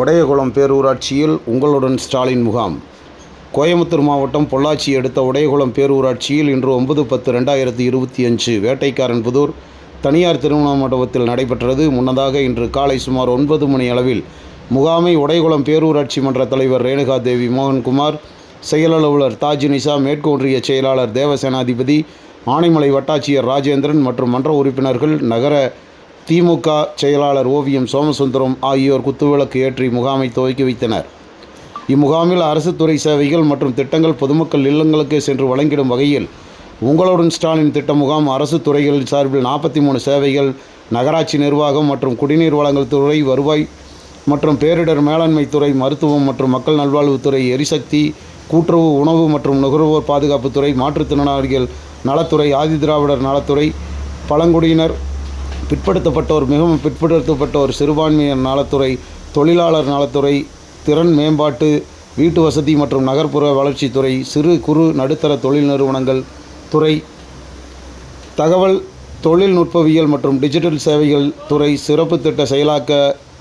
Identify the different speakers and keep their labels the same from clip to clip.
Speaker 1: உடையகுளம் பேரூராட்சியில் உங்களுடன் ஸ்டாலின் முகாம். கோயம்புத்தூர் மாவட்டம் பொள்ளாச்சி அடுத்த உடையகுளம் பேரூராட்சியில் இன்று ஒன்பது பத்து ரெண்டாயிரத்தி இருபத்தி அஞ்சு வேட்டைக்காரன் புதூர் தனியார் திருமண மண்டபத்தில் நடைபெற்றது. முன்னதாக இன்று காலை சுமார் ஒன்பது மணி அளவில் முகாமை உடையகுளம் பேரூராட்சி மன்ற தலைவர் ரேணுகா தேவி மோகன்குமார் செயல் அலுவலர் தாஜ் நிசா மேற்கொன்றிய செயலாளர் தேவசேனாதிபதி ஆனைமலை வட்டாட்சியர் ராஜேந்திரன் மற்றும் மன்ற உறுப்பினர்கள் நகர திமுக செயலாளர் ஓவியம் சோமசுந்தரம் ஆகியோர் குத்துவிளக்கு ஏற்றி முகாமை துவக்கி வைத்தனர். இம்முகாமில் அரசு துறை சேவைகள் மற்றும் திட்டங்கள் பொதுமக்கள் இல்லங்களுக்கு சென்று வழங்கிடும் வகையில் உங்களுடன் ஸ்டாலின் திட்ட முகாம் அரசு துறைகள் சார்பில் நாற்பத்தி மூணு சேவைகள் நகராட்சி நிர்வாகம் மற்றும் குடிநீர் வழங்கல் துறை வருவாய் மற்றும் பேரிடர் மேலாண்மை துறை மருத்துவம் மற்றும் மக்கள் நல்வாழ்வுத்துறை எரிசக்தி கூட்டுறவு உணவு மற்றும் நுகர்வோர் பாதுகாப்புத்துறை மாற்றுத்திறனாளிகள் நலத்துறை ஆதிதிராவிடர் நலத்துறை பழங்குடியினர் பிற்படுத்தப்பட்டோர் மிகவும் பிற்படுத்தப்பட்டோர் சிறுபான்மையினர் நலத்துறை தொழிலாளர் நலத்துறை திறன் மேம்பாட்டு வீட்டு வசதி மற்றும் நகர்ப்புற வளர்ச்சித்துறை சிறு குறு நடுத்தர தொழில் நிறுவனங்கள் துறை தகவல் தொழில்நுட்பவியல் மற்றும் டிஜிட்டல் சேவைகள் துறை சிறப்பு திட்ட செயலாக்க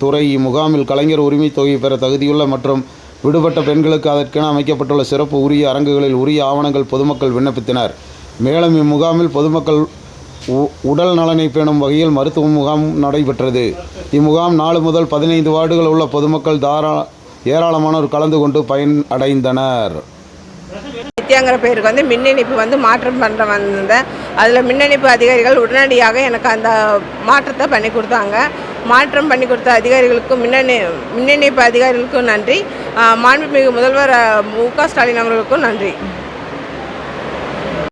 Speaker 1: துறை இம்முகாமில் கலைஞர் உரிமை தொகை பெற தகுதியுள்ள மற்றும் விடுபட்ட பெண்களுக்கு அதற்கென அமைக்கப்பட்டுள்ள சிறப்பு உரிய அரங்குகளில் உரிய ஆவணங்கள் பொதுமக்கள் விண்ணப்பித்தனர். மேலும் இம்முகாமில் பொதுமக்கள் உடல் நலனை பேணும் வகையில் மருத்துவ முகாம் நடைபெற்றது. இம்முகாம் நாலு முதல் பதினைந்து வார்டுகள் உள்ள பொதுமக்கள் தாரா ஏராளமானோர் கலந்து கொண்டு பயன் அடைந்தனர்.
Speaker 2: நித்யாங்கிற பேருக்கு வந்து மின் இணைப்பு வந்து மாற்றம் பண்ணுற வந்தேன் அதில் மின் இணைப்பு அதிகாரிகள் உடனடியாக எனக்கு அந்த மாற்றத்தை பண்ணி கொடுத்தாங்க. மாற்றம் பண்ணி கொடுத்த அதிகாரிகளுக்கும் மின்னணி மின் இணைப்பு அதிகாரிகளுக்கும் நன்றி. மாண்புமிகு முதல்வர் மு க ஸ்டாலின் அவர்களுக்கும் நன்றி.